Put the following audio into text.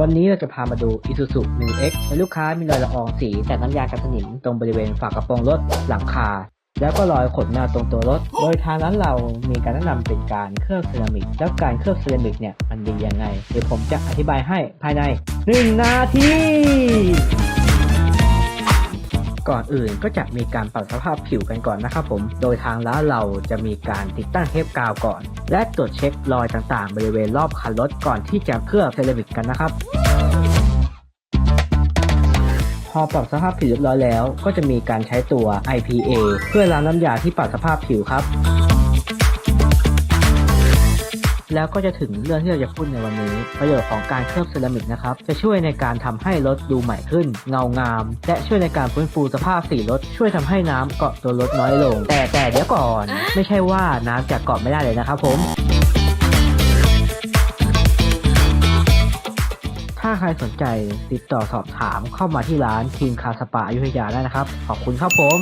วันนี้เราจะพามาดู Isuzu New X ในลูกค้ามีรอยละอองสีแต่น้ำยากันสนิมตรงบริเวณฝากระโปรงรถหลังคา แล้วก็รอยขนแมวตรงตัวรถ โดยทางร้านเรามีการแนะนำเป็นการเคลือบเซรามิก แล้วการเคลือบเซรามิกเนี่ยมันดียังไง เดี๋ยวผมจะอธิบายให้ภายใน 1 นาที ก่อนอื่นก็จะมีการปรับสภาพผิวกันก่อนนะครับผม โดยทางร้านเราจะมีการติดตั้งเทปกาวก่อน และตรวจเช็ครอยต่างๆ บริเวณรอบคันรถก่อนที่จะเคลือบเซรามิกกันนะครับพอปรับสภาพผิวเรียบร้อยแล้ว ก็จะมีการใช้ตัว IPA เพื่อล้างน้ำยาที่ปรับสภาพผิวครับ แล้วก็จะถึงเรื่องที่เราจะพูดในวันนี้ ประโยชน์ของการเคลือบเซรามิกนะครับ จะช่วยในการทำให้รถดูใหม่ขึ้น เงางาม และช่วยในการฟื้นฟูสภาพสีรถ ช่วยทำให้น้ำเกาะตัวรถน้อยลง แต่แต่เดี๋ยวก่อน ไม่ใช่ว่าน้ำจะเกาะไม่ได้เลยนะครับผมถ้าใครสนใจติดต่อสอบถามเข้ามาที่ร้านทีมคาสปาอยุธยาได้นะครับ ขอบคุณครับผม